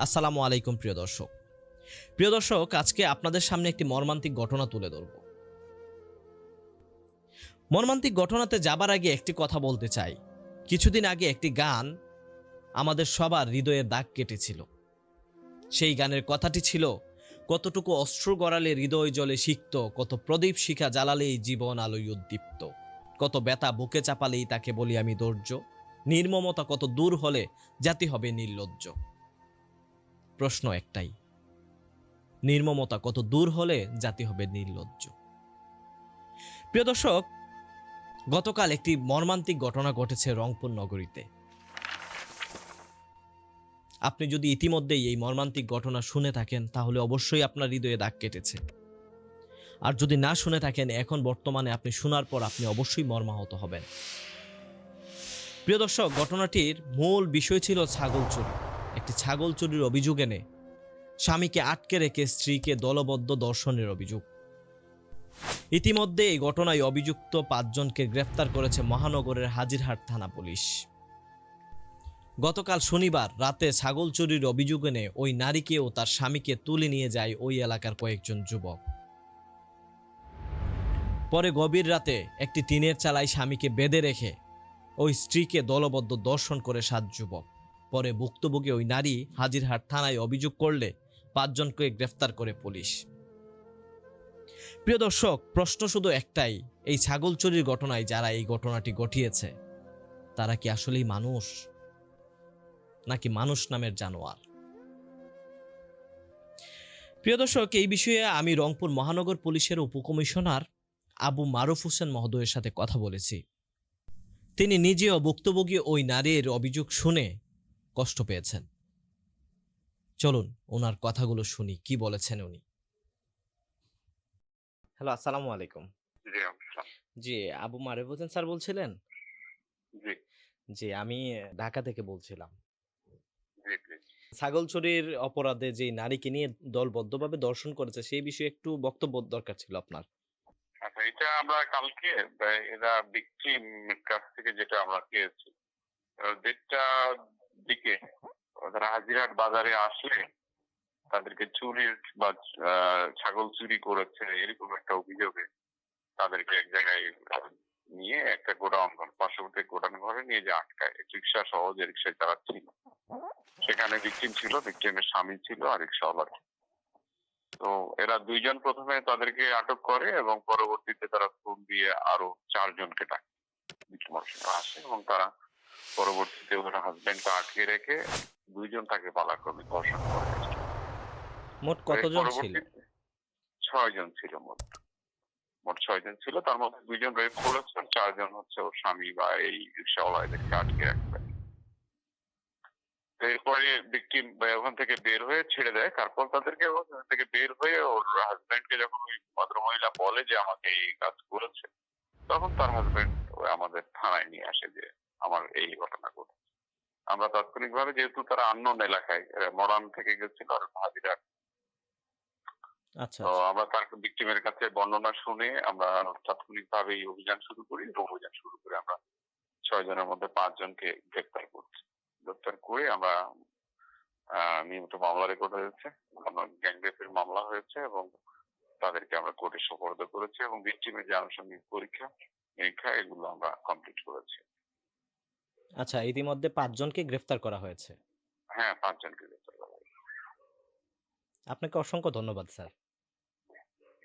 আসসালামু আলাইকুম, প্রিয় দর্শক। প্রিয় দর্শক, আজকে আপনাদের সামনে একটি মর্মান্তিক ঘটনা তুলে ধরব। মর্মান্তিক ঘটনাতে যাবার আগে একটি কথা বলতে চাই। কিছুদিন আগে একটি গান আমাদের সবার হৃদয়ের দাগ কেটেছিল। সেই গানের কথাটি ছিল, কতটুকু অস্ত্র গড়ালে হৃদয় জলে সিক্ত, কত প্রদীপ শিখা জ্বালালেই জীবন আলোয় উদ্দীপ্ত, কত ব্যথা বুকে চাপালেই তাকে বলি আমি ধৈর্য, নির্মমতা কত দূর হলে জাতি হবে নির্লজ্জ। প্রশ্ন একটাই। নির্মমতা কত দূর হলে জাতি হবে নির্লজ্জ? প্রিয় দর্শক, গতকাল একটি মর্মান্তিক ঘটনা ঘটেছে রংপুর নগরীতে। আপনি যদি ইতিমধ্যেই এই মর্মান্তিক ঘটনা শুনে থাকেন, তাহলে অবশ্যই আপনার হৃদয়ে দাগ কেটেছে। আর যদি না শুনে থাকেন, এখন বর্তমানে আপনি শোনার পর আপনি অবশ্যই মর্মাহত হবেন। প্রিয় দর্শক, ঘটনাটির মূল বিষয় ছিল ছাগল চুরি। একটি ছাগল চুরির অভিযোগ এনে স্বামীকে আটকে রেখে স্ত্রীকে দলবদ্ধ দর্শনের অভিযোগ। ইতিমধ্যে এই ঘটনায় অভিযুক্ত পাঁচজনকে গ্রেফতার করেছে মহানগরের হাজিরহাট থানা পুলিশ। গতকাল শনিবার রাতে ছাগল চুরির অভিযোগ এনে ওই নারীকে ও তার স্বামীকে তুলে নিয়ে যায় ওই এলাকার কয়েকজন যুবক। পরে গভীর রাতে একটি টিনের চালায় স্বামীকে বেঁধে রেখে ওই স্ত্রীকে দলবদ্ধ দর্শন করে সাত যুবক। পরে ভুক্তভোগী ওই নারী হাজিরহাট থানায় অভিযোগ করলে পাঁচজনকে গ্রেফতার করে পুলিশ। প্রিয় দর্শক, প্রশ্ন শুধু একটাই, এই ছাগল চুরির ঘটনায় যারা এই ঘটনাটি ঘটিয়েছে, তারা কি আসলেই মানুষ? নাকি মানুষ নামের জানোয়ার? প্রিয় দর্শক, এই বিষয়ে আমি রংপুর মহানগর পুলিশের উপকমিশনার আবু মারুফ হোসেন মহোদয়ের সাথে কথা বলেছি। তিনি নিজেও ভুক্তভোগী ওই নারীর অভিযোগ শুনে কষ্ট পেয়েছেন। চলুন ওনার কথাগুলো শুনি কি বলেছেন উনি? হ্যালো আসসালামু আলাইকুম। জি। আবু মারুফ হোসেন স্যার বলছিলেন? জি। আমি ঢাকা থেকে বলছিলাম। ছাগল চুরির অপরাধে যে নারীকে নিয়ে দলবদ্ধভাবে দর্শন করেছে সেই বিষয়ে একটু বক্তব্য দরকার ছিল আপনার। আচ্ছা এটা আমরা কালকে এরা ভিকটিম কাছ থেকে যেটা আমরা পেয়েছি। দেড়টা দিকে ওরা হাজিরহাট বাজারে আসলে তাদেরকে চুরির বা ছাগল চুরি করেছে এরকম একটা অভিযোগে তাদেরকে এক জায়গায় নিয়ে একটা গোডাউন ঘর, পার্শ্ববর্তী গোডাউন ঘরে নিয়ে যে আটকায়। রিক্সা সহ যে রিক্সায় তারা ছিল। সেখানে ভিকটিম ছিল ভিকটিমের স্বামী ছিল আর রিক্সাওয়ালা। তো এরা দুইজন প্রথমে তাদেরকে আটক করে এবং পরবর্তীতে তারা ফোন দিয়ে আরও চারজনকে ডাকে। আসে এবং তারা পরবর্তীতে ওর হাজবেন্ডকে আটকে রেখে দুইজন তাকে পালাক্রমে ধর্ষণ করে। মোট কতজন ছিল? পরবর্তীতে ছয় জন ছিল মোট। মোট ছয় জন ছিল তার মধ্যে দুইজন রেপ করেছে চারজন হচ্ছে ওর স্বামী বা এই রিক্সাওয়ালা এদেরকে আটকে রাখবে। এরপরে ওখান থেকে বের হয়ে ছেড়ে দেয়। তারপর তাদেরকে ওখান থেকে বের হয়ে ওর হাজবেন্ডকে যখন ওই ভদ্রমহিলা বলে যে আমাকে এই কাজ করেছে তখন তার হাজবেন্ড আমাদের থানায় নিয়ে আসে যে আমার এই ঘটনা ঘটেছে আমরা তাৎক্ষণিকভাবে যেহেতু তারা আন্নন এলাকায় মডার্ন থেকে গেছিল আর আচ্ছা তো আমরা তার ভিক্টিমের কাছে বর্ণনা শুনে আমরা তাৎক্ষণিকভাবে এই অভিযান শুরু করি অভিযান শুরু করে আমরা ছয় জনের মধ্যে পাঁচ জনকে গ্রেপ্তার করছি। গ্রেপ্তার করে আমরা নিয়মিত মামলা রেকর্ড হয়েছে আমরা গ্যাং রেপের মামলা হয়েছে এবং তাদেরকে আমরা কোর্টে সোপর্দ করেছি এবং ভিক্টিমের যে আনুষঙ্গিক পরীক্ষা নিরীক্ষা এগুলো আমরা কমপ্লিট করেছি। আচ্ছা ইতিমধ্যে পাঁচজনকে গ্রেফতার করা হয়েছে। হ্যাঁ পাঁচজনকে গ্রেফতার করা হয়েছে। আপনাকে অসংখ্য ধন্যবাদ স্যার।